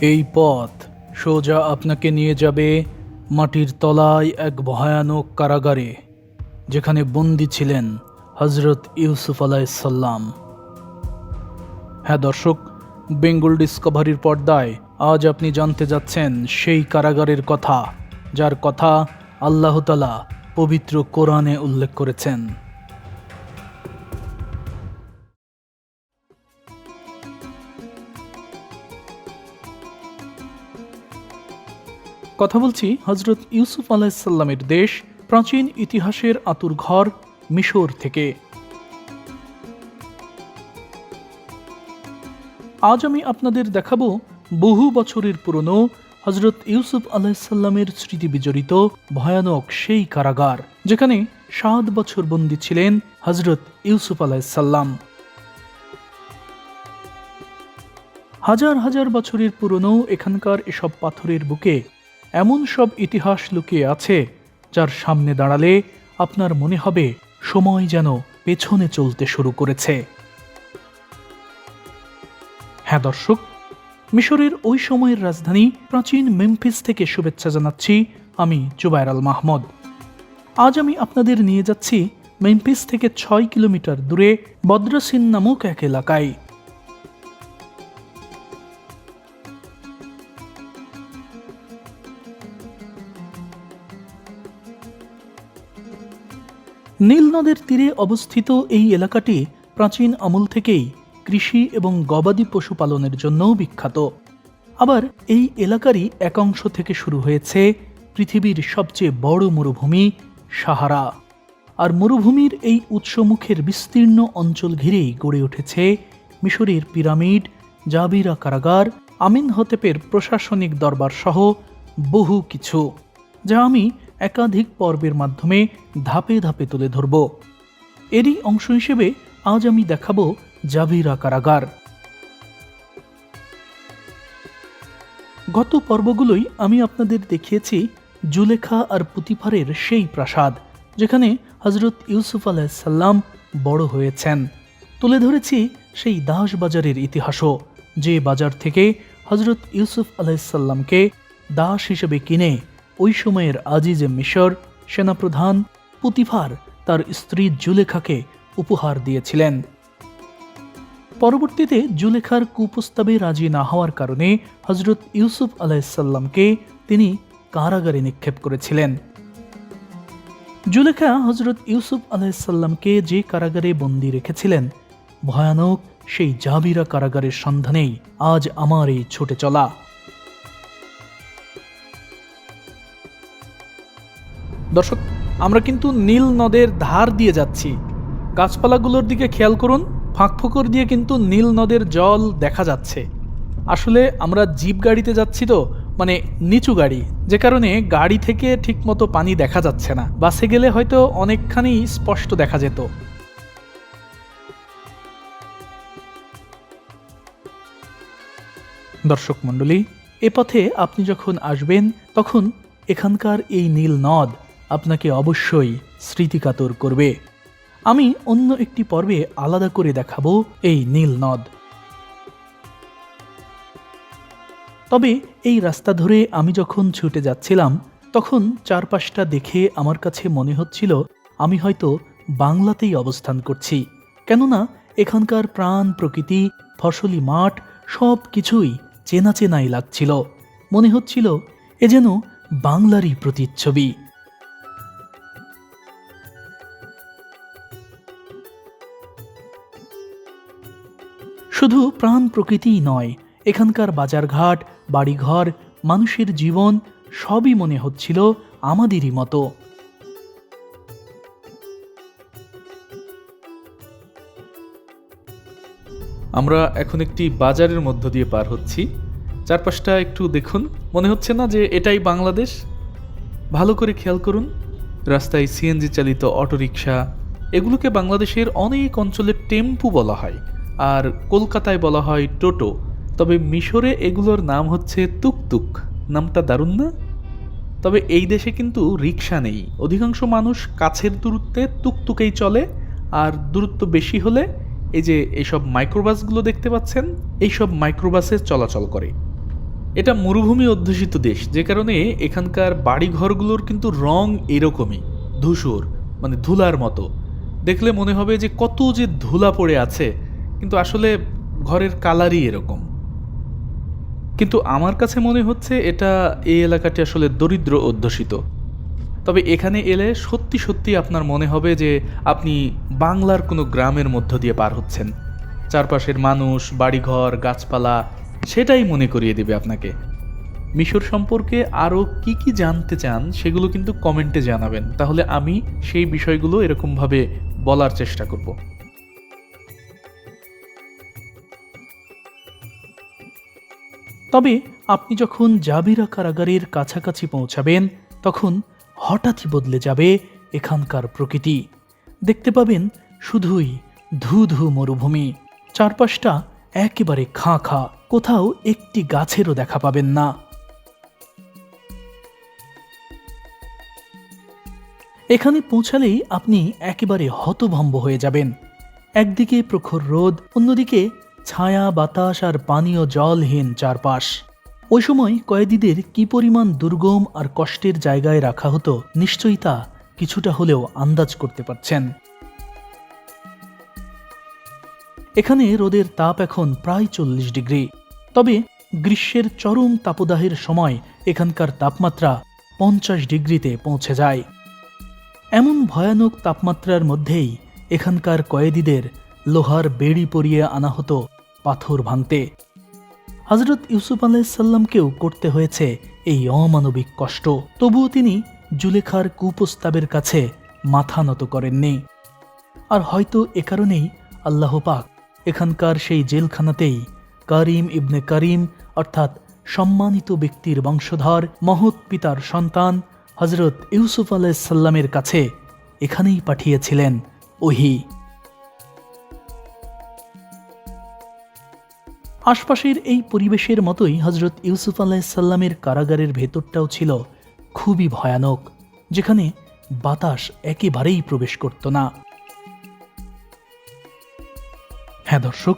এই পথ সোজা আপনাকে নিয়ে যাবে মাটির তলায় এক ভয়ানক কারাগারে, যেখানে বন্দি ছিলেন হজরত ইউসুফ আলাইসাল্লাম হ্যাঁ দর্শক, বেঙ্গল ডিসকভারির পর্দায় আজ আপনি জানতে যাচ্ছেন সেই কারাগারের কথা, যার কথা আল্লাহ তালা পবিত্র কোরআনে উল্লেখ করেছেন। কথা বলছি হজরত ইউসুফ আলাহিসাল্লামের দেশ প্রাচীন ইতিহাসের আতুর ঘর মিশর থেকে। আজ আমি আপনাদের দেখাবো বহু বছরের পুরনো হজরত ইউসুফ আলাহিসাল্লামের স্মৃতি বিজড়িত ভয়ানক সেই কারাগার, যেখানে সাত বছর বন্দী ছিলেন হজরত ইউসুফ আলাহিসাল্লাম হাজার হাজার বছরের পুরনো এখানকার এসব পাথরের বুকে এমন সব ইতিহাস লুকিয়ে আছে, যার সামনে দাঁড়ালে আপনার মনে হবে সময় যেন পেছনে চলতে শুরু করেছে। হ্যাঁ দর্শক, মিশরের ওই সময়ের রাজধানী প্রাচীন মেমফিস থেকে শুভেচ্ছা জানাচ্ছি আমি জুবাইর আল মাহমদ। আজ আমি আপনাদের নিয়ে যাচ্ছি মেমফিস থেকে ছয় কিলোমিটার দূরে বদ্রাসিন নামক এক এলাকায়। নীল নদের তীরে অবস্থিত এই এলাকাটি প্রাচীন আমল থেকেই কৃষি এবং গবাদি পশুপালনের জন্যও বিখ্যাত। আবার এই এলাকারই এক অংশ থেকে শুরু হয়েছে পৃথিবীর সবচেয়ে বড় মরুভূমি সাহারা। আর মরুভূমির এই উৎসমুখের বিস্তীর্ণ অঞ্চল ঘিরেই গড়ে উঠেছে মিশরের পিরামিড, জাবিরা কারাগার, আমিন হতেপের প্রশাসনিক দরবার সহ বহু কিছু, যা আমি একাধিক পর্বের মাধ্যমে ধাপে ধাপে তুলে ধরব। এরই অংশ হিসেবে আজ আমি দেখাবো জাভিরা কারাগার গত পর্বগুলোই আমি আপনাদের দেখিয়েছি জুলেখা আর পুতিফারের সেই প্রাসাদ, যেখানে হজরত ইউসুফ আলাহিসাল্লাম বড় হয়েছেন। তুলে ধরেছি সেই দাস বাজারের ইতিহাসও, যে বাজার থেকে হজরত ইউসুফ আলাহিসাল্লামকে দাস হিসেবে কিনে ওই সময়ের আজিজে মিশর সেনাপ্রধান পুতিফার তার স্ত্রী জুলেখাকে উপহার দিয়েছিলেন। পরবর্তীতে জুলেখার কুপ্রস্তাবে রাজি না হওয়ার কারণে হজরত ইউসুফ আলাহিসাল্লামকে তিনি কারাগারে নিক্ষেপ করেছিলেন। জুলেখা হজরত ইউসুফ আলাহিসাল্লামকে যে কারাগারে বন্দি রেখেছিলেন, ভয়ানক সেই জাবিরা কারাগারের সন্ধানেই আজ আমার এই ছুটে চলা। দর্শক, আমরা কিন্তু নীল নদের ধার দিয়ে যাচ্ছি। গাছপালাগুলোর দিকে খেয়াল করুন, ফাঁক ফোকর দিয়ে কিন্তু নীল নদের জল দেখা যাচ্ছে। আসলে আমরা জিপ গাড়িতে যাচ্ছি তো মানে নিচু গাড়ি, যে কারণে গাড়ি থেকে ঠিকমতো পানি দেখা যাচ্ছে না। বাসে গেলে হয়তো অনেকখানি স্পষ্ট দেখা যেত। দর্শক মণ্ডলী, এ পথে আপনি যখন আসবেন, তখন এখানকার এই নীল নদ আপনাকে অবশ্যই স্মৃতিকাতর করবে। আমি অন্য একটি পর্বে আলাদা করে দেখাবো এই নীল নদ। তবে এই রাস্তা ধরে আমি যখন ছুটে যাচ্ছিলাম, তখন চারপাশটা দেখে আমার কাছে মনে হচ্ছিল, আমি হয়তো বাংলাতেই অবস্থান করছি। কেননা, এখানকার প্রাণ প্রকৃতি, ফসলি মাঠ, সব কিছুই চেনা চেনাই লাগছিল। মনে হচ্ছিল, এ যেন বাংলারই প্রতিচ্ছবি। শুধু প্রাণ প্রকৃতিই নয়, এখানকার বাজারঘাট, বাড়িঘর, মানুষের জীবন সবই মনে হচ্ছিল আমাদেরই মতো। আমরা এখন একটি বাজারের মধ্য দিয়ে পার হচ্ছি। চারপাশটা একটু দেখুন। মনে হচ্ছে না যে এটাই বাংলাদেশ? ভালো করে খেয়াল করুন। রাস্তায় সিএনজি চালিত অটোরিকশা, এগুলোকে বাংলাদেশের অনেক অঞ্চলে টেম্পু বলা হয়। আর কলকাতায় বলা হয় টোটো। তবে মিশরে এগুলোর নাম হচ্ছে তুকতুক। নামটা দারুণ না? তবে এই দেশে কিন্তু রিক্সা নেই। অধিকাংশ মানুষ কাছের দূরত্বে তুকতুকেই চলে, আর দূরত্ব বেশি হলে এই যে এইসব মাইক্রোবাসগুলো দেখতে পাচ্ছেন, এইসব মাইক্রোবাসে চলাচল করে। এটা মরুভূমি অধ্যুষিত দেশ, যে কারণে এখানকার বাড়িঘরগুলোর কিন্তু রং এরকমই, ধূসর মানে ধুলার মতো। দেখলে মনে হবে যে কত যে ধুলা পড়ে আছে কিন্তু আসলে ঘরের কালারই এরকম। কিন্তু আমার কাছে মনে হচ্ছে এটা এই এলাকাটি আসলে দরিদ্র অধ্যুষিত। তবে এখানে এলে সত্যি সত্যি আপনার মনে হবে যে আপনি বাংলার কোনো গ্রামের মধ্য দিয়ে পার হচ্ছেন। চারপাশের মানুষ, বাড়িঘর, গাছপালা, সেটাই মনে করিয়ে দেবে আপনাকে। মিশর সম্পর্কে আরও কি কি জানতে চান সেগুলো কিন্তু কমেন্টে জানাবেন। তাহলে আমি সেই বিষয়গুলো এরকমভাবে বলার চেষ্টা করব। তবে আপনি যখন জাবিরা কারাগারের কাছাকাছি পৌঁছাবেন, তখন হঠাৎই বদলে যাবে এখানকার প্রকৃতি। দেখতে পাবেন শুধুই ধু ধু মরুভূমি। চারপাশটা একেবারে খাঁ খাঁ কোথাও একটি গাছেরও দেখা পাবেন না। এখানে পৌঁছালেই আপনি একেবারে হতভম্ব হয়ে যাবেন। একদিকে প্রখর রোদ, অন্যদিকে ছায়া, বাতাস আর পানীয় জলহীন চারপাশ। ওই সময় কয়েদিদের কি পরিমাণ দুর্গম আর কষ্টের জায়গায় রাখা হতো, নিশ্চয়ই তা কিছুটা হলেও আন্দাজ করতে পারছেন। এখানে রোদের তাপ এখন প্রায় চল্লিশ ডিগ্রি। তবে গ্রীষ্মের চরম তাপদাহের সময় এখানকার তাপমাত্রা পঞ্চাশ ডিগ্রিতে পৌঁছে যায়। এমন ভয়ানক তাপমাত্রার মধ্যেই এখানকার কয়েদিদের লোহার বেড়ি পরিয়ে আনা হতো পাথর ভাঙতে। হজরত ইউসুফ আলাইসাল্লামকেও করতে হয়েছে এই অমানবিক কষ্ট। তবুও তিনি জুলেখার কুপ্রস্তাবের কাছে মাথা নত করেননি। আর হয়তো এ কারণেই আল্লাহ পাক এখানকার সেই জেলখানাতেই করিম ইবনে করিম অর্থাৎ সম্মানিত ব্যক্তির বংশধর, মহৎ পিতার সন্তান হজরত ইউসুফ আলাইসাল্লামের কাছে এখানেই পাঠিয়েছিলেন। ওহি আশপাশের এই পরিবেশের মতোই হজরত ইউসুফ আলাইসাল্লামের কারাগারের ভেতরটাও ছিল খুবই ভয়ানক, যেখানে বাতাস একেবারেই প্রবেশ করত না। হ্যাঁ দর্শক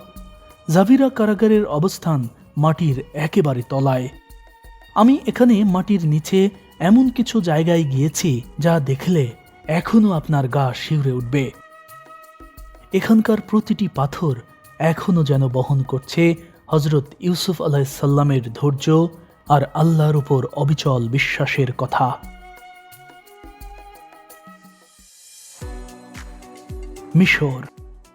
জাভিরা কারাগারের অবস্থান মাটির একেবারে তলায়। আমি এখানে মাটির নিচে এমন কিছু জায়গায় গিয়েছি যা দেখলে এখনও আপনার গা শিউরে উঠবে। এখানকার প্রতিটি পাথর এখনও যেন বহন করছে হজরত ইউসুফ আলাইসাল্লামের ধৈর্য আর আল্লাহর উপর অবিচল বিশ্বাসের কথা। মিশর,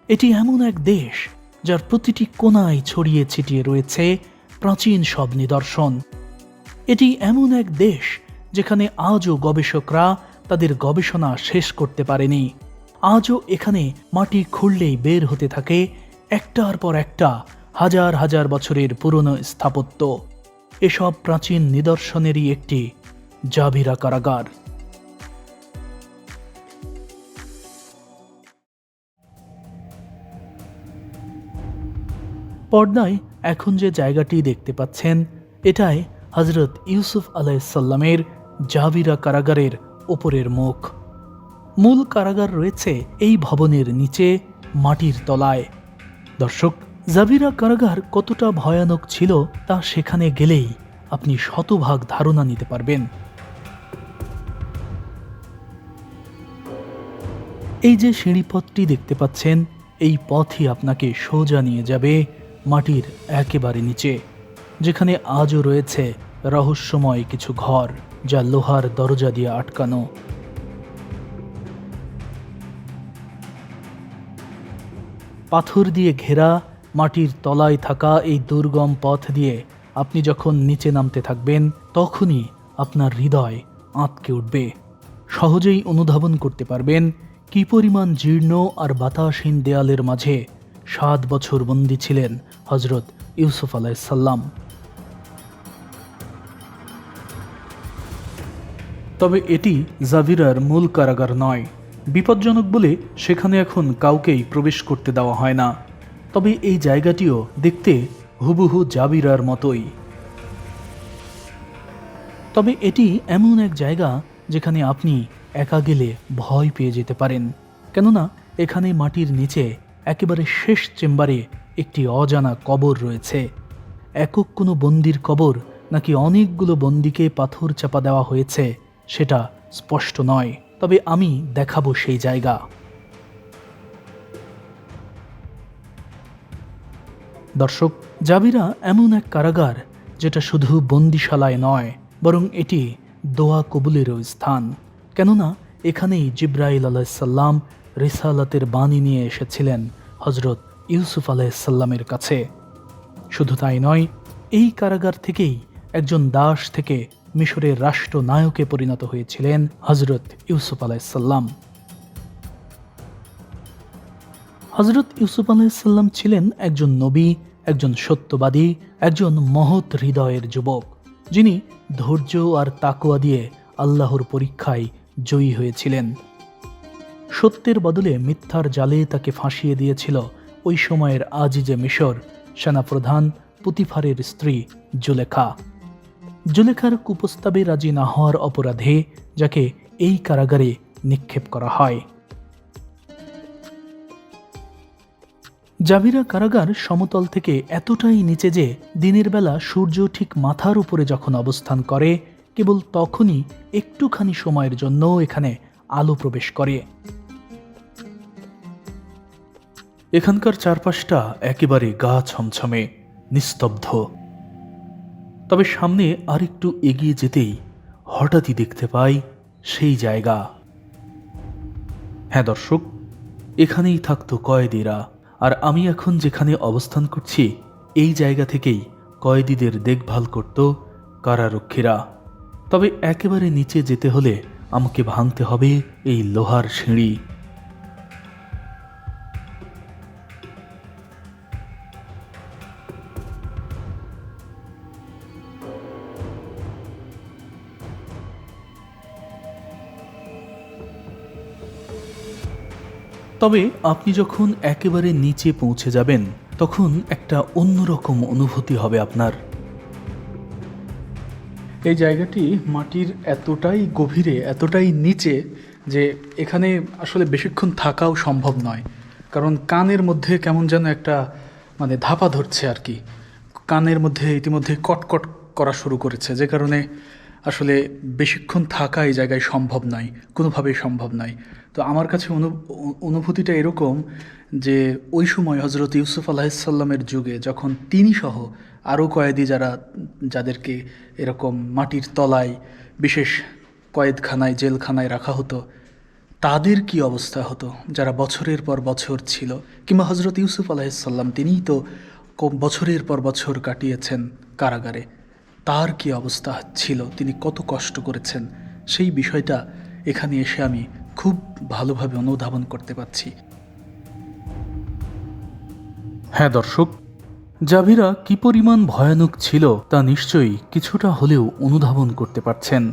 এটি এমন এক দেশ যার প্রতিটি কোনায় ছড়িয়ে ছিটিয়ে রয়েছে প্রাচীন সব নিদর্শন। এটি এমন এক দেশ যেখানে আজও গবেষকরা তাদের গবেষণা শেষ করতে পারেনি। আজও এখানে মাটি খুঁড়লেই বের হতে থাকে একটার পর একটা হাজার হাজার বছরের পুরনো স্থাপত্য। এসব প্রাচীন নিদর্শনেরই একটি জাভিরা কারাগার। পর্দায় এখন যে জায়গাটি দেখতে পাচ্ছেন, এটাই হজরত ইউসুফ আলাইসাল্লামের জাভিরা কারাগারের ওপরের মুখ। মূল কারাগার রয়েছে এই ভবনের নিচে মাটির তলায়। দর্শক জাভিরা কারাগার কতটা ভয়ানক ছিল তা সেখানে গেলেই আপনি শতভাগ ধারণা নিতে পারবেন। এই যে সিঁড়িপথটি দেখতে পাচ্ছেন, এই পথই আপনাকে সোজা নিয়ে যাবে মাটির একেবারে নিচে, যেখানে আজও রয়েছে রহস্যময় কিছু ঘর যা লোহার দরজা দিয়ে আটকানো। পাথর দিয়ে ঘেরা মাটির তলায় থাকা এই দুর্গম পথ দিয়ে আপনি যখন নিচে নামতে থাকবেন, তখনই আপনার হৃদয় আঁতকে উঠবে। সহজেই অনুধাবন করতে পারবেন কি পরিমাণ জীর্ণ আর বাতাসহীন দেয়ালের মাঝে সাত বছর বন্দী ছিলেন হজরত ইউসুফ আলাইসাল্লাম তবে এটি জাভিরার মূল কারাগার নয়। বিপজ্জনক বলে সেখানে এখন কাউকেই প্রবেশ করতে দেওয়া হয় না। তবে এই জায়গাটিও দেখতে হুবহু জাবিরার মতোই। তবে এটি এমন এক জায়গা যেখানে আপনি একা গেলে ভয় পেয়ে যেতে পারেন। কেননা এখানে মাটির নিচে একেবারে শেষ চেম্বারে একটি অজানা কবর রয়েছে। একক কোনো বন্দির কবর নাকি অনেকগুলো বন্দিকে পাথর চাপা দেওয়া হয়েছে, সেটা স্পষ্ট নয়। তবে আমি দেখাবো সেই জায়গা। দর্শক, জাবিরা এমন এক কারাগার যেটা শুধু বন্দিশালায় নয়, বরং এটি দোয়া কবুলেরও স্থান। কেননা, এখানেই জিব্রাইল আলাইসাল্লাম রিসালাতের বাণী নিয়ে এসেছিলেন হজরত ইউসুফ আলাইসাল্লামের কাছে। শুধু তাই নয়, এই কারাগার থেকেই একজন দাস থেকে মিশরের রাষ্ট্রনায়কে পরিণত হয়েছিলেন হজরত ইউসুফ আলাইসাল্লাম হজরত ইউসুফ আলাইসাল্লাম ছিলেন একজন নবী একজন সত্যবাদী, একজন মহৎ হৃদয়ের যুবক, যিনি ধৈর্য আর তাকুয়া দিয়ে আল্লাহর পরীক্ষায় জয়ী হয়েছিলেন। সত্যের বদলে মিথ্যার জালে তাকে ফাঁসিয়ে দিয়েছিল ওই সময়ের আজিজে মিশর সেনাপ্রধান পুতিফারের স্ত্রী জুলেখা। জুলেখার কুপ্রস্তাবে রাজি না হওয়ার অপরাধে যাকে এই কারাগারে নিক্ষেপ করা হয়। জাভিরা কারাগার সমতল থেকে এতটাই নিচে যে দিনের বেলা সূর্য ঠিক মাথার উপরে যখন অবস্থান করে, কেবল তখনই একটুখানি সময়ের জন্য এখানে আলো প্রবেশ করে। এখানকার চারপাশটা একেবারে গা ছমছমে, নিস্তব্ধ। তবে সামনে আর একটু এগিয়ে যেতেই হঠাৎই দেখতে পাই সেই জায়গা। হ্যাঁ দর্শক, এখানেই থাকতো কয়েদিরা। আর আমি এখন যেখানে অবস্থান করছি, এই জায়গা থেকেই কয়েদিদের দেখভাল করত কারারক্ষীরা। তবে একেবারে নিচে যেতে হলে আমাকে ভাঙতে হবে এই লোহার সিঁড়ি। তবে আপনি যখন একেবারে নিচে পৌঁছে যাবেন, তখন একটা অন্যরকম অনুভূতি হবে আপনার। এই জায়গাটি মাটির এতটাই গভীরে, এতটাই নিচে যে এখানে আসলে বেশিক্ষণ থাকাও সম্ভব নয়। কারণ কানের মধ্যে কেমন যেন একটা মানে ধাপা ধরছে আর কি। কানের মধ্যে ইতিমধ্যে কটকট করা শুরু করেছে, যে কারণে আসলে বেশিক্ষণ থাকা এই জায়গায় সম্ভব নয়, কোনোভাবেই সম্ভব নয়। তো আমার কাছে অনু অনু- অনুভূতিটা এরকম যে ওই সময় হজরত ইউসুফ আলাহিসাল্লামের যুগে যখন তিনি সহ আরও কয়েদি যারা, যাদেরকে এরকম মাটির তলায়, বিশেষ কয়েদখানায়, জেলখানায় রাখা হতো, তাদের কি অবস্থা হতো যারা বছরের পর বছর ছিল? কিংবা হজরত ইউসুফ আলাহিসাল্লাম তিনিই তো বছরের পর বছর কাটিয়েছেন কারাগারে। তার কি অবস্থা ছিল, তিনি কত কষ্ট করেছেন, সেই বিষয়টা এখানে এসে আমি খুব ভালোভাবে অনুধাবন করতে পারছি। হ্যাঁ দর্শক, জাভিরা কি পরিমাণ ভয়ানক ছিল তা নিশ্চয়ই কিছুটা হলেও অনুধাবন করতে পারছেন।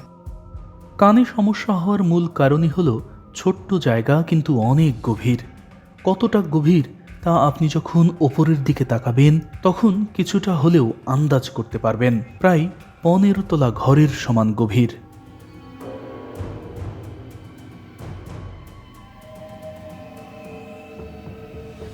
কানে সমস্যা হওয়ার মূল কারণই হল ছোট্ট জায়গা কিন্তু অনেক গভীর। কতটা গভীর তা আপনি যখন ওপরের দিকে তাকাবেন, তখন কিছুটা হলেও আন্দাজ করতে পারবেন। প্রায় পনেরো তোলা ঘরের সমান গভীর।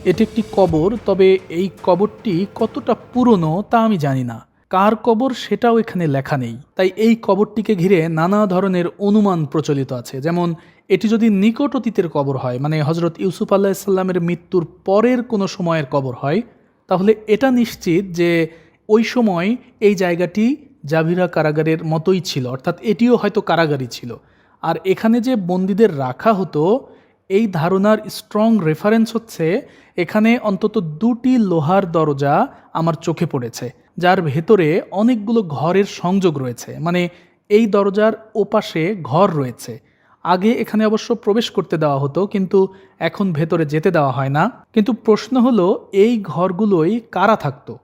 এটি একটি কবর, তবে এই কবরটি কতটা পুরনো তা আমি জানি না। কার কবর সেটাও এখানে লেখা নেই। তাই এই কবরটিকে ঘিরে নানা ধরনের অনুমান প্রচলিত আছে। যেমন, এটি যদি নিকট অতীতের কবর হয় মানে হজরত ইউসুফ আল্লাহ সাল্লামের মৃত্যুর পরের কোনো সময়ের কবর হয়, তাহলে এটা নিশ্চিত যে ওই সময় এই জায়গাটি জাভিরা কারাগারের মতোই ছিল, অর্থাৎ এটিও হয়তো কারাগারই ছিল। আর এখানে যে বন্দীদের রাখা হতো, এই ধারণার স্ট্রং রেফারেন্স হচ্ছে, এখানে অন্তত দুটি লোহার দরজা আমার চোখে পড়েছে। যার ভেতরে অনেকগুলো ঘরের সংযোগ রয়েছে। মানে এই দরজার ওপাশে ঘর রয়েছে। আগে এখানে অবশ্য প্রবেশ করতে দেওয়া হতো, কিন্তু এখন ভেতরে যেতে দেওয়া হয় না। কিন্তু প্রশ্ন হলো, এই ঘরগুলোই কারা থাকতো?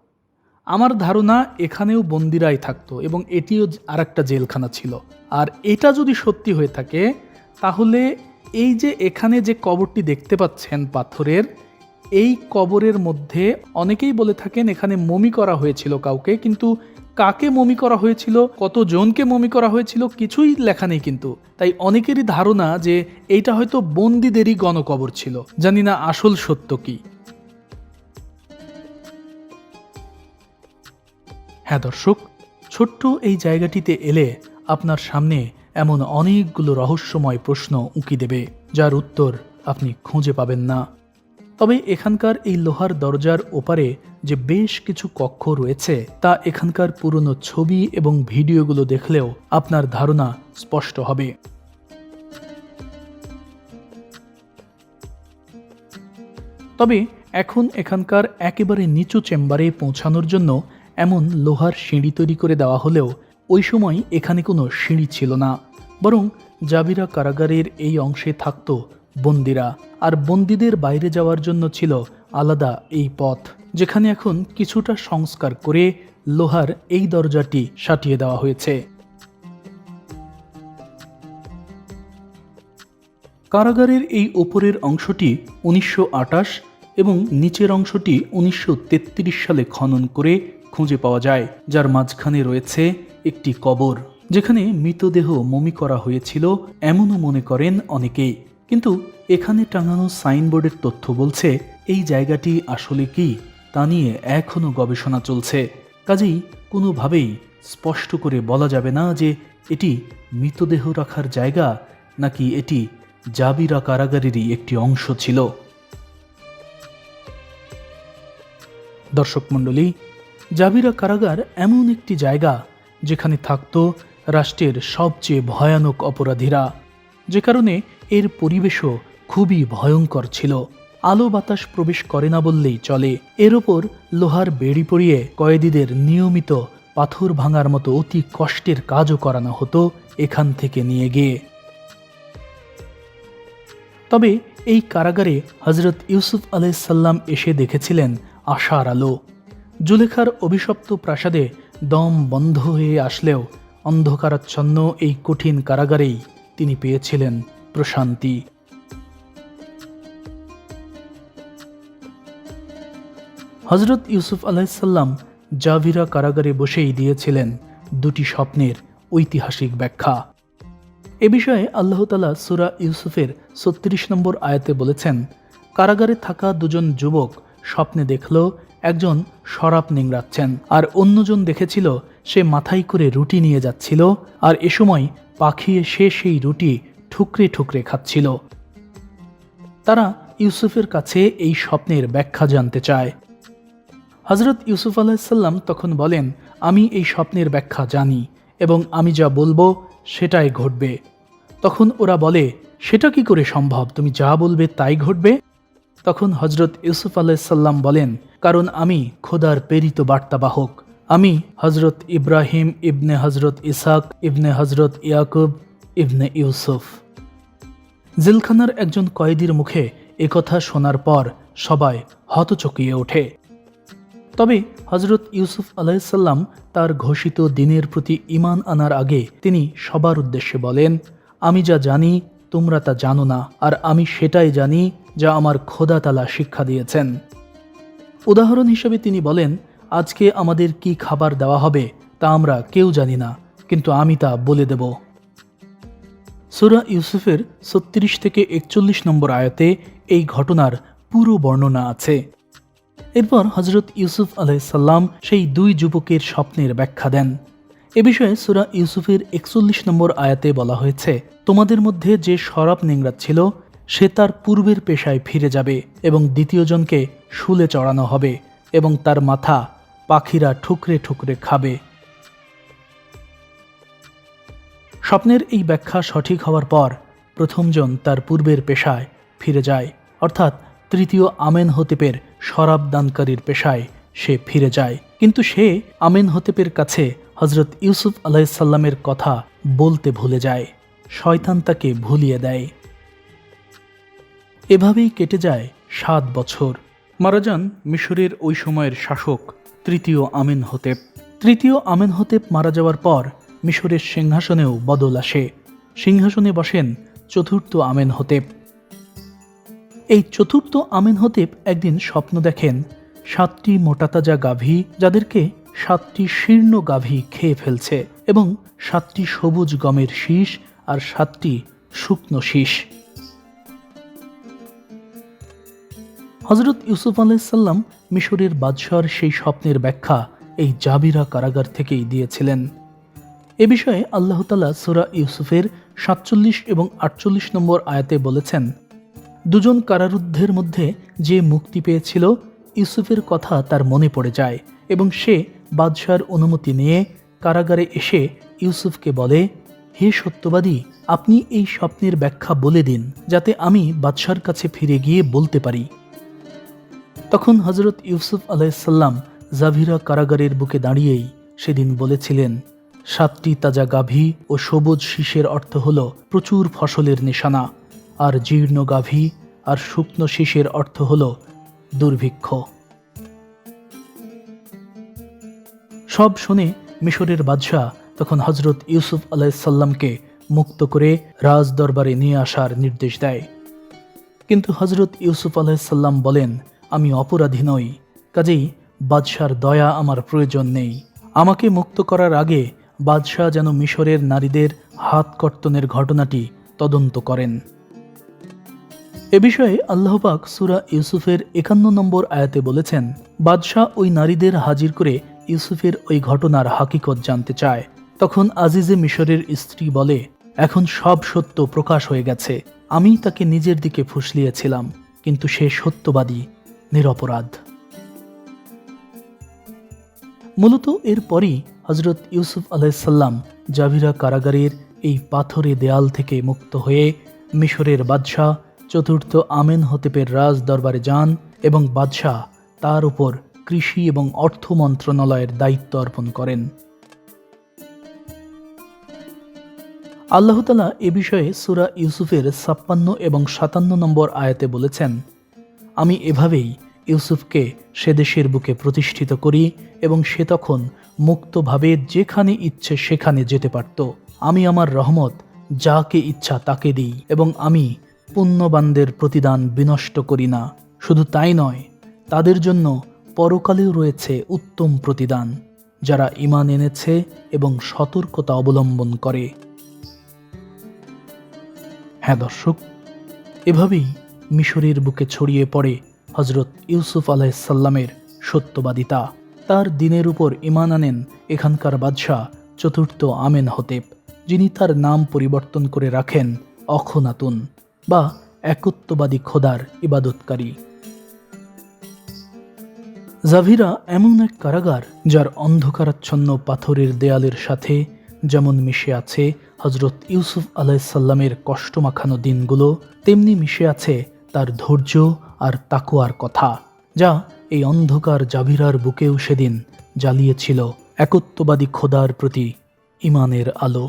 আমার ধারণা এখানেও বন্দিরাই থাকতো এবং এটিও আর একটা জেলখানা ছিল। আর এটা যদি সত্যি হয়ে থাকে, তাহলে এই যে এখানে যে কবরটি দেখতে পাচ্ছেন পাথরের এই কবরের মধ্যে অনেকেই বলে থাকেন এখানে মমি করা হয়েছিল কাউকে, কিন্তু কাকে মমি করা হয়েছিল, কতজনকে মমি করা হয়েছিল কিছুই লেখা নেই কিন্তু। তাই অনেকেরই ধারণা যে এইটা হয়তো বন্দীদেরই গণকবর ছিল। জানি না আসল সত্য কি। হ্যাঁ দর্শক, ছোট্ট এই জায়গাটিতে এলে আপনার সামনে এমন অনেকগুলো রহস্যময় প্রশ্ন উঁকি দেবে, যার উত্তর আপনি খুঁজে পাবেন না। তবে এখানকার এই লোহার দরজার ওপারে যে বেশ কিছু কক্ষ রয়েছে, তা এখানকার পুরনো ছবি এবং ভিডিওগুলো দেখলেও আপনার ধারণা স্পষ্ট হবে। তবে এখন এখানকার একেবারে নিচু চেম্বারে পৌঁছানোর জন্য এমন লোহার সিঁড়ি তৈরি করে দেওয়া হলেও ওই সময় এখানে কোনো সিঁড়ি ছিল না। বরং জাবিরা কারাগারের এই অংশে থাকত বন্দিরা আর বন্দীদের বাইরে যাওয়ার জন্য ছিল আলাদা এই পথ, যেখানে এখন কিছুটা সংস্কার করে লোহার এই দরজাটি সাটিয়ে দেওয়া হয়েছে। কারাগারের এই ওপরের অংশটি উনিশশো আটাশ এবং নিচের অংশটি উনিশশো তেত্রিশ সালে খনন করে খুঁজে পাওয়া যায়, যার মাঝখানে রয়েছে একটি কবর, যেখানে মৃতদেহ মমি করা হয়েছিল, এমনও মনে করেন অনেকেই। কিন্তু এখানে টাঙানো সাইনবোর্ডের তথ্য বলছে, এই জায়গাটি আসলে কি তা নিয়ে এখনও গবেষণা চলছে। কাজেই কোনোভাবেই স্পষ্ট করে বলা যাবে না যে এটি মৃতদেহ রাখার জায়গা নাকি এটি জাবিরা কারাগারেরই একটি অংশ ছিল। দর্শক মণ্ডলী, জাবিরা কারাগার এমন একটি জায়গা যেখানে থাকত রাষ্ট্রের সবচেয়ে ভয়ানক অপরাধীরা। যে কারণে এর পরিবেশও খুবই ভয়ঙ্কর ছিল। আলো বাতাস প্রবেশ করে না বললেই চলে। এর ওপর লোহার বেড়ি পরিয়ে কয়েদিদের নিয়মিত পাথর ভাঙার মতো অতি কষ্টের কাজও করানো হতো এখান থেকে নিয়ে গিয়ে। তবে এই কারাগারে হজরত ইউসুফ আলাইসাল্লাম এসে দেখেছিলেন আশার আলো। জুলেখার অভিশপ্ত প্রাসাদে দম বন্ধ হয়ে আসলেও অন্ধকারাচ্ছন্ন এই কঠিন কারাগারেই তিনি পেয়েছিলেন। প্রশান্তি। হজরত ইউসুফ আলাইসাল্লাম জাভিরা কারাগারে বসেই দিয়েছিলেন দুটি স্বপ্নের ঐতিহাসিক ব্যাখ্যা। এ বিষয়ে আল্লাহ তালা সুরা ইউসুফের ছত্রিশ নম্বর আয়াতে বলেছেন, কারাগারে থাকা দুজন যুবক স্বপ্নে দেখল, একজন শরাব নিংড়াচ্ছেন, আর অন্যজন দেখেছিল সে মাথায় করে রুটি নিয়ে যাচ্ছিল, আর এ সময় পাখি এসে সেই রুটি ঠুকরে ঠুকরে খাচ্ছিল। তারা ইউসুফের কাছে এই স্বপ্নের ব্যাখ্যা জানতে চায়। হজরত ইউসুফ আলাহিসাল্লাম তখন বলেন, আমি এই স্বপ্নের ব্যাখ্যা জানি এবং আমি যা বলব সেটাই ঘটবে। তখন ওরা বলে, সেটা কি করে সম্ভব? তুমি যা বলবে তাই ঘটবে? তখন হজরত ইউসুফ আলাইসাল্লাম বলেন, কারণ আমি খোদার প্রেরিত বার্তাবাহক। আমি হজরত ইব্রাহিম ইবনে হজরত ইসাক ইবনে হজরত ইয়াকুব ইবনে ইউসুফ। জিলখানার একজন কয়েদির মুখে একথা শোনার পর সবাই হতচকিয়ে ওঠে। তবে হজরত ইউসুফ আলাইসাল্লাম তার ঘোষিত দিনের প্রতি ইমান আনার আগে তিনি সবার উদ্দেশ্যে বলেন, আমি যা জানি, তোমরা তা জানো না, আর আমি সেটাই জানি যা আমার খোদা তালা শিক্ষা দিয়েছেন। উদাহরণ হিসেবে তিনি বলেন, আজকে আমাদের কি খাবার দেওয়া হবে তা আমরা কেউ জানি না, কিন্তু আমি তা বলে দেব। সুরা ইউসুফের ছত্রিশ থেকে একচল্লিশ নম্বর আয়াতে এই ঘটনার পুরো বর্ণনা আছে। এরপর হজরত ইউসুফ আলাইসাল্লাম সেই দুই যুবকের স্বপ্নের ব্যাখ্যা দেন। এ বিষয়ে সুরা ইউসুফের একচল্লিশ নম্বর আয়াতে বলা হয়েছে, তোমাদের মধ্যে যে শরাব ছিল, সে তার পূর্বের পেশায় ফিরে যাবে এবং দ্বিতীয়জনকে শুলে চড়ানো হবে এবং তার মাথা পাখিরা ঠুকরে ঠুকরে খাবে। স্বপ্নের এই ব্যাখ্যা সঠিক হওয়ার পর প্রথমজন তার পূর্বের পেশায় ফিরে যায়, অর্থাৎ তৃতীয় আমেন হতেপের শরাব দানকারীর পেশায় সে ফিরে যায়। কিন্তু সে আমেন হতেপের কাছে হজরত ইউসুফ আলাইসাল্লামের কথা বলতে ভুলে যায়, শয়তান তাকে ভুলিয়ে দেয়। এভাবেই কেটে যায় সাত বছর। মারা যান মিশরের ওই সময়ের শাসক তৃতীয় আমেন হতেপ। তৃতীয় আমেন হতেপ মারা যাওয়ার পর মিশরের সিংহাসনেও বদল আসে। সিংহাসনে বসেন চতুর্থ আমেন হতেপ এই চতুর্থ আমেন হতেপ একদিন স্বপ্ন দেখেন, সাতটি মোটাতাজা গাভী যাদেরকে সাতটি শীর্ণ গাভী খেয়ে ফেলছে এবং সাতটি সবুজ গমের শীষ আর সাতটি শুকনো শীষ। হজরত ইউসুফ আলাইসাল্লাম মিশরের বাদশার সেই স্বপ্নের ব্যাখ্যা এই জাবিরা কারাগার থেকেই দিয়েছিলেন। এ বিষয়ে আল্লাহ তালা সুরা ইউসুফের সাতচল্লিশ এবং আটচল্লিশ নম্বর আয়াতে বলেছেন, দুজন কারারুদ্ধের মধ্যে যে মুক্তি পেয়েছিল, ইউসুফের কথা তার মনে পড়ে যায় এবং সে বাদশার অনুমতি নিয়ে কারাগারে এসে ইউসুফকে বলে, হে সত্যবাদী, আপনি এই স্বপ্নের ব্যাখ্যা বলে দিন, যাতে আমি বাদশার কাছে ফিরে গিয়ে বলতে পারি। তখন হজরত ইউসুফ আলাইসাল্লাম জাভিরা কারাগারের বুকে দাঁড়িয়েই সেদিন বলেছিলেন সাতটি তাজা গাভী ও সবুজ শীষের অর্থ হল প্রচুর ফসলের নিশানা, আর জীর্ণ গাভী আর শুকনো শীষের অর্থ হল দুর্ভিক্ষ। সব শুনে মিশরের বাদশাহ তখন হজরত ইউসুফ আলাইসাল্লামকে মুক্ত করে রাজ দরবারে নিয়ে আসার নির্দেশ দেয়। কিন্তু হজরত ইউসুফ আলাইসাল্লাম বলেন, আমি অপরাধী নই, কাজেই বাদশার দয়া আমার প্রয়োজন নেই। আমাকে মুক্ত করার আগে বাদশাহ যেন মিশরের নারীদের হাত কর্তনের ঘটনাটি তদন্ত করেন। এ বিষয়ে আল্লাহপাক সুরা ইউসুফের একান্ন নম্বর আয়াতে বলেছেন, বাদশাহ ওই নারীদের হাজির করে ইউসুফের ওই ঘটনার হাকিকত জানতে চায়। তখন আজিজে মিশরের স্ত্রী বলে, এখন সব সত্য প্রকাশ হয়ে গেছে। আমি তাকে নিজের দিকে ফুসলিয়েছিলাম, কিন্তু সে সত্যবাদী, নিরপরাধ। মূলত এরপরই হজরত ইউসুফ আলাইসাল্লাম জাভিরা কারাগারের এই পাথরে দেয়াল থেকে মুক্ত হয়ে মিশরের বাদশাহ চতুর্থ আমেন হতেপের রাজ দরবারে যান এবং বাদশাহ তার উপর কৃষি এবং অর্থ মন্ত্রণালয়ের দায়িত্ব অর্পণ করেন। আল্লাহতালা এ বিষয়ে সুরা ইউসুফের ছাপ্পান্ন এবং সাতান্ন নম্বর আয়াতে বলেছেন, আমি এভাবেই ইউসুফকে সে দেশের বুকে প্রতিষ্ঠিত করি এবং সে তখন মুক্তভাবে যেখানে ইচ্ছে সেখানে যেতে পারত। আমি আমার রহমত, যাকে ইচ্ছা তাকে দিই এবং আমি পুণ্যবানদের প্রতিদান বিনষ্ট করি না। শুধু তাই নয়, তাদের জন্য পরকালেও রয়েছে উত্তম প্রতিদান, যারা ইমান এনেছে এবং সতর্কতা অবলম্বন করে। হ্যাঁ দর্শক, এভাবেই মিশরের বুকে ছড়িয়ে পড়ে হজরত ইউসুফ আলাইসাল্লামের সত্যবাদিতা। তার দিনের উপর ইমান আনেন এখানকার বাদশাহ চতুর্থ আমেন হতেব, যিনি তার নাম পরিবর্তন করে রাখেন অখনাতুন বা একত্ববাদী খোদার ইবাদতকারী। জাভিরা এমন এক কারাগার যার অন্ধকারাচ্ছন্ন পাথরের দেয়ালের সাথে যেমন মিশে আছে হজরত ইউসুফ আলাইসাল্লামের কষ্টমাখানো দিনগুলো, তেমনি মিশে আছে তার ধৈর্য আর তাকুয়ার কথা, যা এই অন্ধকার জাভিরার বুকেও সেদিন জ্বালিয়েছিল একত্ববাদী খোদার প্রতি ইমানের আলো।